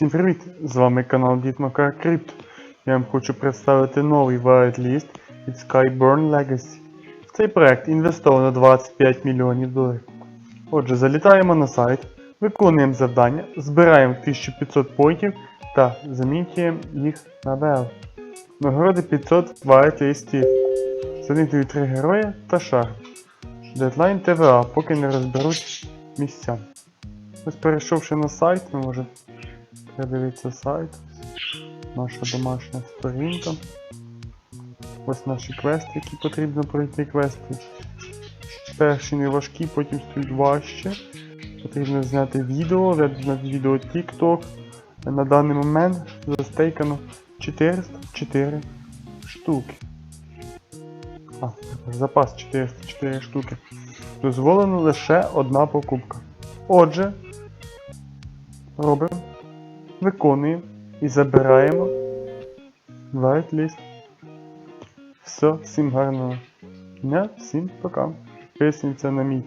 Всім привіт! З вами канал Дід Макар Крипт. Я вам хочу представити новий whitelist від Skyburn Legacy. В цей проект інвестовано 25 мільйонів доларів. Отже, залітаємо на сайт, виконуємо завдання, збираємо 1500 поінтів та замінюємо їх на BL. Нагороди 500 whitelistів. За них дають 3 герої та шар. Дедлайн ТВА, поки не розберуть місця. Ось перейшовши на сайт, ми можемо передивитися сайт. Наша домашня сторінка. Ось наші квести, які потрібно пройти квести. Перші не важкі, потім стають важче. Потрібно зняти відео, зняти відео TikTok. На даний момент застейкано 404 штуки. А, запас 404 штуки. Дозволено лише одна покупка. Отже, робимо, виконуємо і забираємо whitelist. Все, всім гарного дня, всім пока. Підписуємося на мій